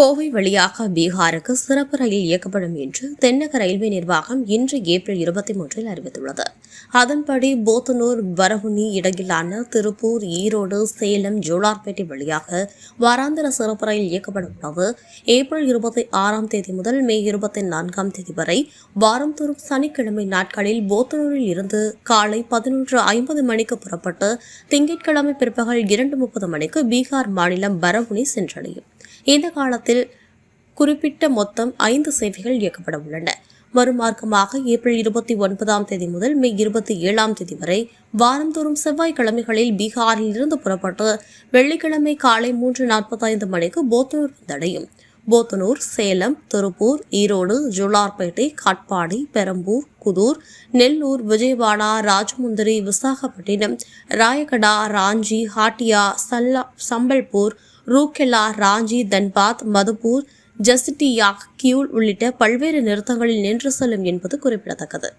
கோவை வழியாக பீகாருக்கு சிறப்பு ரயில் இயக்கப்படும் என்று தென்னக ரயில்வே நிர்வாகம் இன்று ஏப்ரல் இருபத்தி மூன்றில் அறிவித்துள்ளது. அதன்படி போத்தனூர் வரவுனி இடையிலான திருப்பூர் ஈரோடு சேலம் ஜோலார்பேட்டை வழியாக வாராந்திர சிறப்பு ரயில் இயக்கப்பட உள்ளது ஏப்ரல் இருபத்தி ஆறாம் தேதி முதல் மே இருபத்தி நான்காம் தேதி வரை வாரந்தோறும் சனிக்கிழமை நாட்களில் போத்தனூரில் இருந்து காலை பதினொன்று ஐம்பது மணிக்கு புறப்பட்டு திங்கட்கிழமை பிற்பகல் இரண்டு முப்பது மணிக்கு பீகார் மாநிலம் பரவுனி சென்றடையும். இந்த காலத்தில் குறிப்பிட்ட மொத்தம் ஐந்து சேவைகள் இயக்கப்பட உள்ளன. மறுமார்க்கமாக ஏப்ரல் இருபத்தி ஒன்பதாம் தேதி முதல் மே இருபத்தி ஏழாம் தேதி வரை வாரந்தோறும் செவ்வாய்க்கிழமைகளில் பீகாரில் இருந்து புறப்பட்டு வெள்ளிக்கிழமை காலை மூன்று நாற்பத்தைந்து மணிக்கு போத்தனூர் வந்தடையும். போத்தனூர் சேலம் திருப்பூர் ஈரோடு ஜுலார்பேட்டை காட்பாடி பெரம்பூர் குதூர் நெல்லூர் விஜயவாடா ராஜமுந்திரி விசாகப்பட்டினம் ராயகடா ராஞ்சி ஹாட்டியா சல்லா சம்பல்பூர் ரூகெல்லா ராஞ்சி தன்பாத் மதுப்பூர் ஜஸ்டியா கியூல் உள்ளிட்ட பல்வேறு நிறுத்தங்களில் நின்று செல்லும் என்பது குறிப்பிடத்தக்கது.